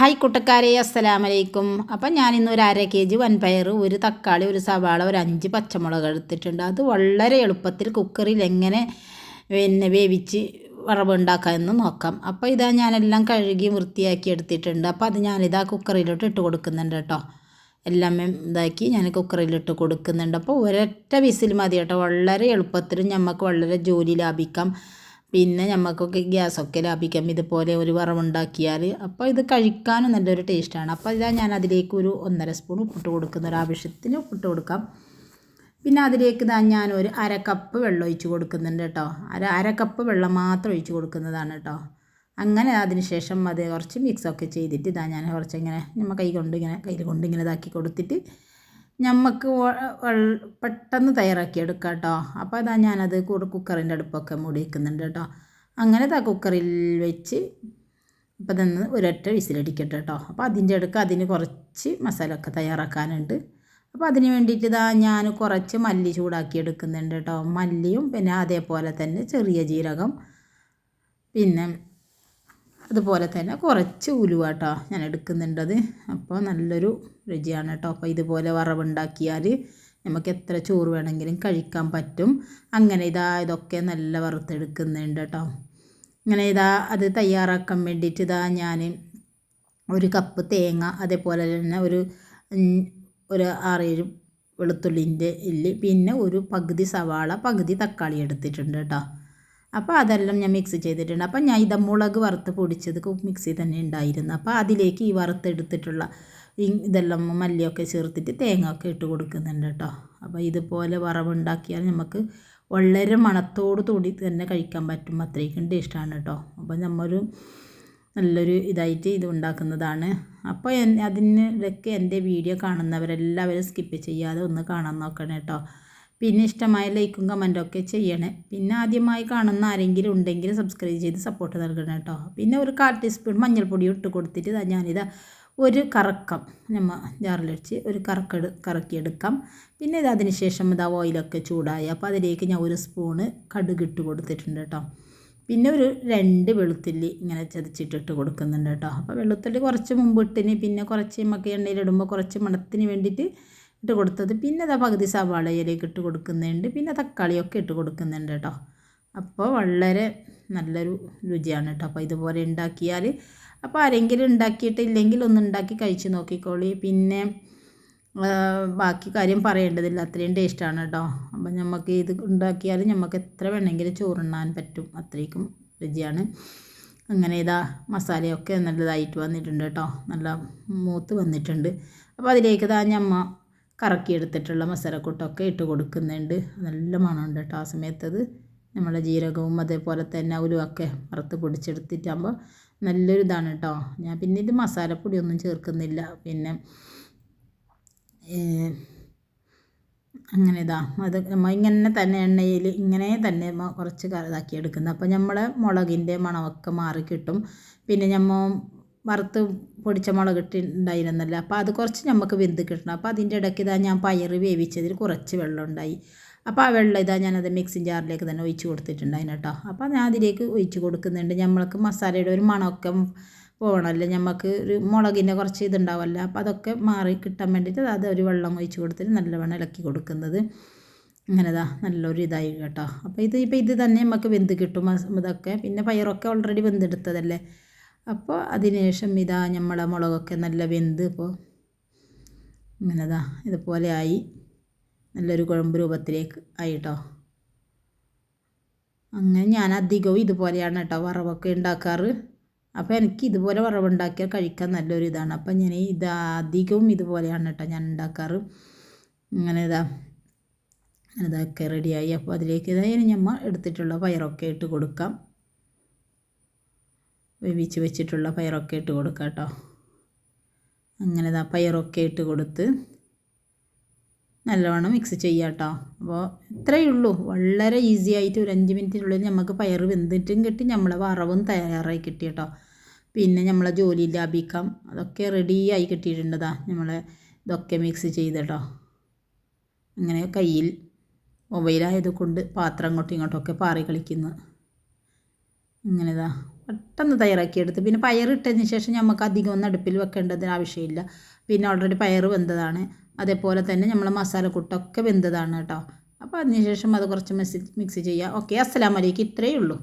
Hi കുട്ടക്കാരെ അസ്സലാമലൈക്കും അപ്പം ഞാനിന്ന് ഒരു അര കെ ജി വൻപയർ ഒരു തക്കാളി ഒരു സവാള ഒരു അഞ്ച് പച്ചമുളക് എടുത്തിട്ടുണ്ട്. അത് വളരെ എളുപ്പത്തിൽ കുക്കറിൽ എങ്ങനെ പിന്നെ വേവിച്ച് വറവുണ്ടാക്കാമെന്ന് നോക്കാം. അപ്പോൾ ഇതാ ഞാനെല്ലാം കഴുകി വൃത്തിയാക്കി എടുത്തിട്ടുണ്ട്. അപ്പോൾ അത് ഞാനിതാ കുക്കറിലോട്ട് ഇട്ട് കൊടുക്കുന്നുണ്ട് കേട്ടോ. എല്ലാം ഇതാക്കി ഞാൻ കുക്കറിലിട്ട് കൊടുക്കുന്നുണ്ട്. അപ്പോൾ ഒരൊറ്റ വിസിൽ മതി കേട്ടോ. വളരെ എളുപ്പത്തിൽ നമുക്ക് വളരെ ജോലി ലാഭിക്കാം. പിന്നെ നമുക്കൊക്കെ ഗ്യാസൊക്കെ ലാഭിക്കാം. ഇതുപോലെ ഒരു വറവുണ്ടാക്കിയാൽ അപ്പോൾ ഇത് കഴിക്കാനും നല്ലൊരു ടേസ്റ്റാണ്. അപ്പോൾ ഇതാ ഞാൻ അതിലേക്ക് ഒരു ഒന്നര സ്പൂൺ ഉപ്പിട്ട് കൊടുക്കുന്ന. ഒരു ആവശ്യത്തിന് ഉപ്പിട്ട് കൊടുക്കാം. പിന്നെ അതിലേക്ക് ഇതാ ഞാൻ ഒരു അര കപ്പ് വെള്ളം ഒഴിച്ച് കൊടുക്കുന്നുണ്ട് കേട്ടോ. അര അര കപ്പ് വെള്ളം മാത്രം ഒഴിച്ച് കൊടുക്കുന്നതാണ് കേട്ടോ. അങ്ങനെ അതിന് ശേഷം അത് കുറച്ച് മിക്സൊക്കെ ചെയ്തിട്ട് ഇതാ ഞാൻ കുറച്ച് ഇങ്ങനെ നമ്മൾ കൈ കൊണ്ട് ഇങ്ങനെ കയ്യിൽ കൊണ്ട് ഇങ്ങനെ ഇതാക്കി കൊടുത്തിട്ട് നമുക്ക് പെട്ടെന്ന് തയ്യാറാക്കിയെടുക്കാം കേട്ടോ അപ്പോൾ അതാ ഞാനത് കൂടെ കുക്കറിന്റെ അടുപ്പൊക്കെ മൂടി വയ്ക്കുന്നുണ്ട് കേട്ടോ. അങ്ങനെ താ കുക്കറിൽ വെച്ച് ഇപ്പം തന്നെ ഒരൊറ്റ വിസിലടിക്കട്ടെ കേട്ടോ അപ്പോൾ അതിന്റെ അടുക്ക് അതിന് കുറച്ച് മസാല ഒക്കെ തയ്യാറാക്കാനുണ്ട്. അപ്പോൾ അതിന് വേണ്ടിയിട്ട് ഇതാ ഞാൻ കുറച്ച് മല്ലി ചൂടാക്കി എടുക്കുന്നുണ്ട് കേട്ടോ. മല്ലിയും പിന്നെ അതേപോലെ തന്നെ ചെറിയ ജീരകം പിന്നെ അതുപോലെ തന്നെ കുറച്ച് ഉലുവ കേട്ടോ ഞാൻ എടുക്കുന്നുണ്ടത്. അപ്പോൾ നല്ലൊരു രുചിയാണ് കേട്ടോ. അപ്പോൾ ഇതുപോലെ വറവുണ്ടാക്കിയാൽ നമുക്ക് എത്ര ചോറ് വേണമെങ്കിലും കഴിക്കാൻ പറ്റും. അങ്ങനെ ഇതാ ഇതൊക്കെ നല്ല വറുത്തെടുക്കുന്നുണ്ട് കേട്ടോ. അങ്ങനെ ഇതാ അത് തയ്യാറാക്കാൻ വേണ്ടിയിട്ട് ഇതാ ഞാൻ ഒരു കപ്പ് തേങ്ങ അതേപോലെ തന്നെ ഒരു ഒരു ആറേഴ് വെളുത്തുള്ളിന്റെ ഇല്ലി പിന്നെ ഒരു പകുതി സവാള പകുതി തക്കാളി എടുത്തിട്ടുണ്ട് കേട്ടോ. അപ്പോൾ അതെല്ലാം ഞാൻ മിക്സ് ചെയ്തിട്ടുണ്ട്. അപ്പോൾ ഞാൻ ഇത് മുളക് വറുത്ത് പൊടിച്ചത് മിക്സി തന്നെ ഉണ്ടായിരുന്നു. അപ്പോൾ അതിലേക്ക് ഈ വറുത്തെടുത്തിട്ടുള്ള ഇതെല്ലാം മല്ലിയൊക്കെ ചേർത്തിട്ട് തേങ്ങ ഒക്കെ ഇട്ട് കൊടുക്കുന്നുണ്ട് കേട്ടോ. അപ്പോൾ ഇതുപോലെ വറവുണ്ടാക്കിയാൽ നമുക്ക് വളരെ മണത്തോട് കൂടി തന്നെ കഴിക്കാൻ പറ്റും. അത്രയ്ക്കും ടേസ്റ്റാണ് കേട്ടോ. അപ്പോൾ നമ്മൊരു നല്ലൊരു ഇതായിട്ട് ഇത് ഉണ്ടാക്കുന്നതാണ്. അപ്പോൾ അതിന് ഇതൊക്കെ എന്റെ വീഡിയോ കാണുന്നവരെല്ലാവരും സ്കിപ്പ് ചെയ്യാതെ ഒന്ന് കാണാൻ നോക്കണം കേട്ടോ. പിന്നെ ഇഷ്ടമായ ലൈക്കും കമന്റും ഒക്കെ ചെയ്യണേ. പിന്നെ ആദ്യമായി കാണുന്ന ആരെങ്കിലും ഉണ്ടെങ്കിൽ സബ്സ്ക്രൈബ് ചെയ്ത് സപ്പോർട്ട് നൽകണം കേട്ടോ പിന്നെ ഒരു കാൽ ടീസ്പൂൺ മഞ്ഞൾപ്പൊടി ഇട്ട് കൊടുത്തിട്ട് ഞാനിതാ ഒരു കറക്കം നമ്മൾ ജാറിലടിച്ച് ഒരു കറക്കെടു കറക്കിയെടുക്കാം. പിന്നെ ഇത് അതിന് ശേഷം ഇതാ ഓയിലൊക്കെ ചൂടായി. അപ്പോൾ അതിലേക്ക് ഞാൻ ഒരു സ്പൂണ് കടുക് ഇട്ട് കൊടുത്തിട്ടുണ്ട് കേട്ടോ പിന്നെ ഒരു രണ്ട് വെളുത്തുള്ളി ഇങ്ങനെ ചതച്ചിട്ടിട്ട് കൊടുക്കുന്നുണ്ട് കേട്ടോ അപ്പോൾ വെളുത്തുള്ളി കുറച്ച് മുമ്പ് ഇട്ടിന്. പിന്നെ കുറച്ച് നമുക്ക് എണ്ണയിലിടുമ്പോൾ കുറച്ച് മണത്തിന് വേണ്ടിയിട്ട് ഇട്ട് കൊടുത്തത്. പിന്നെ അതാ പകുതി സവാളയിലേക്ക് ഇട്ട് കൊടുക്കുന്നുണ്ട്. പിന്നെ തക്കാളിയൊക്കെ ഇട്ട് കൊടുക്കുന്നുണ്ട് കേട്ടോ. അപ്പോൾ വളരെ നല്ലൊരു രുചിയാണ് കേട്ടോ. അപ്പോൾ ഇതുപോലെ ഉണ്ടാക്കിയാൽ അപ്പോൾ ആരെങ്കിലും ഉണ്ടാക്കിയിട്ടില്ലെങ്കിൽ ഒന്ന് ഉണ്ടാക്കി കഴിച്ച് നോക്കിക്കോളി. പിന്നെ ബാക്കി കാര്യം പറയേണ്ടതില്ല. അത്രയും ടേസ്റ്റാണ് കേട്ടോ. അപ്പം നമുക്ക് ഇത് ഉണ്ടാക്കിയാൽ നമുക്ക് എത്ര വേണമെങ്കിലും ചോറുണ്ണാൻ പറ്റും. അത്രയ്ക്കും രുചിയാണ്. അങ്ങനെ ഇതാ മസാലയൊക്കെ നല്ലതായിട്ട് വന്നിട്ടുണ്ട് കേട്ടോ. നല്ല മൂത്ത് വന്നിട്ടുണ്ട്. അപ്പോൾ അതിലേക്ക് ഇതാ ഞമ്മ കറക്കിയെടുത്തിട്ടുള്ള മസാലക്കൂട്ടൊക്കെ ഇട്ട് കൊടുക്കുന്നുണ്ട്. നല്ല മണമുണ്ട് കേട്ടോ ആ സമയത്തത്. നമ്മളെ ജീരകവും അതേപോലെ തന്നെ ഉലുവൊക്കെ വറുത്ത് പൊടിച്ചെടുത്തിട്ടാകുമ്പോൾ നല്ലൊരു ഇതാണ് കേട്ടോ ഞാൻ പിന്നെ ഇത് മസാലപ്പൊടിയൊന്നും ചേർക്കുന്നില്ല. പിന്നെ അങ്ങനെ ഇതാ. അത് നമ്മൾ ഇങ്ങനെ തന്നെ എണ്ണയിൽ ഇങ്ങനെ തന്നെ കുറച്ച് ഇതാക്കി എടുക്കുന്നത് അപ്പോൾ നമ്മളെ മുളകിന്റെ മണമൊക്കെ മാറി കിട്ടും പിന്നെ നമ്മൾ വറുത്ത് പൊടിച്ച മുളക് ഇട്ടുണ്ടായിരുന്നല്ലോ അപ്പോൾ അത് കുറച്ച് നമുക്ക് വെന്ത് കിട്ടണം. അപ്പോൾ അതിന്റെ ഇടയ്ക്ക് ഇതാ ഞാൻ പയർ വേവിച്ചതിൽ കുറച്ച് വെള്ളം ഉണ്ടായി. അപ്പോൾ ആ വെള്ളം ഇതാ ഞാനത് മിക്സി ജാറിലേക്ക് തന്നെ ഒഴിച്ച് കൊടുത്തിട്ടുണ്ടായിരുന്നു കേട്ടോ. അപ്പോൾ ഞാൻ അതിലേക്ക് ഒഴിച്ച് കൊടുക്കുന്നുണ്ട്. നമ്മൾക്ക് മസാലയുടെ ഒരു മണമൊക്കെ പോകണമല്ലോ നമുക്ക് ഒരു മുളകിന്റെ കുറച്ച് ഇതുണ്ടാവുമല്ലോ അപ്പോൾ അതൊക്കെ മാറി കിട്ടാൻ വേണ്ടിയിട്ട് അത് ഒരു വെള്ളം ഒഴിച്ച് കൊടുത്തിട്ട് നല്ലവണ്ണം ഇളക്കി കൊടുക്കുന്നത്. ഇങ്ങനെതാ നല്ലൊരു ഇതായി കേട്ടോ. അപ്പോൾ ഇത് ഇപ്പോൾ ഇത് തന്നെ നമുക്ക് വെന്ത് കിട്ടും. ഇതൊക്കെ. പിന്നെ പയറൊക്കെ ഓൾറെഡി വെന്തെടുത്തതല്ലേ? അപ്പോൾ അതിനുശേഷം ഇതാ നമ്മളെ മുളകൊക്കെ നല്ല വെന്ത് ഇപ്പോൾ ഇങ്ങനെതാ ഇതുപോലെ ആയി. നല്ലൊരു കുഴമ്പ് രൂപത്തിലേക്ക് ആയി കേട്ടോ. അങ്ങനെ ഞാൻ അധികവും ഇതുപോലെയാണ് കേട്ടോ വറവൊക്കെ ഉണ്ടാക്കാറ്. അപ്പോൾ എനിക്ക് ഇതുപോലെ വറവുണ്ടാക്കിയാൽ കഴിക്കാൻ നല്ലൊരു ഇതാണ്. അപ്പം ഞാൻ ഇത് അധികവും ഇതുപോലെയാണ് കേട്ടോ ഞാൻ ഉണ്ടാക്കാറ്. ഇങ്ങനെ ഇതാ ഇതൊക്കെ റെഡിയായി അപ്പോൾ അതിലേക്ക് ഇതാ ഞമ്മ എടുത്തിട്ടുള്ള പയറൊക്കെ ഇട്ട് കൊടുക്കാം. വേവിച്ച് വെച്ചിട്ടുള്ള പയറൊക്കെ ഇട്ട് കൊടുക്കാം കേട്ടോ. അങ്ങനെ ഇതാ പയറൊക്കെ ഇട്ട് കൊടുത്ത് നല്ലവണ്ണം മിക്സ് ചെയ്യാം കേട്ടോ. അപ്പോൾ ഇത്രയേ ഉള്ളൂ. വളരെ ഈസി ആയിട്ട് ഒരു അഞ്ച് മിനിറ്റിനുള്ളിൽ നമുക്ക് പയർ വെന്തിട്ടും കിട്ടി. നമ്മളെ വറവും തയ്യാറായി കിട്ടി കേട്ടോ. പിന്നെ നമ്മളെ ജോലി ലാഭിക്കാം അതൊക്കെ റെഡിയായി കിട്ടിയിട്ടുണ്ടതാ നമ്മളെ ഇതൊക്കെ മിക്സ് ചെയ്ത് കേട്ടോ. അങ്ങനെ കയ്യിൽ മൊബൈലായത് കൊണ്ട് പാത്രം അങ്ങോട്ടും ഇങ്ങോട്ടൊക്കെ പാറി കളിക്കുന്നു. ഇങ്ങനെതാ പെട്ടെന്ന് തയ്യാറാക്കിയെടുത്ത്. പിന്നെ പയറിട്ടതിന് ശേഷം നമുക്ക് അധികം ഒന്നും അടുപ്പിൽ വെക്കേണ്ടതിന് ആവശ്യമില്ല. പിന്നെ ഓൾറെഡി പയർ വെന്തതാണ്. അതേപോലെ തന്നെ നമ്മൾ മസാലക്കൂട്ടൊക്കെ വെന്തതാണ് കേട്ടോ. അപ്പോൾ അതിന് ശേഷം അത് കുറച്ച് മിക്സ് മിക്സ് ചെയ്യുക. ഓക്കെ അസ്സലാമലൈക്കും ഇത്രയേ ഉള്ളൂ.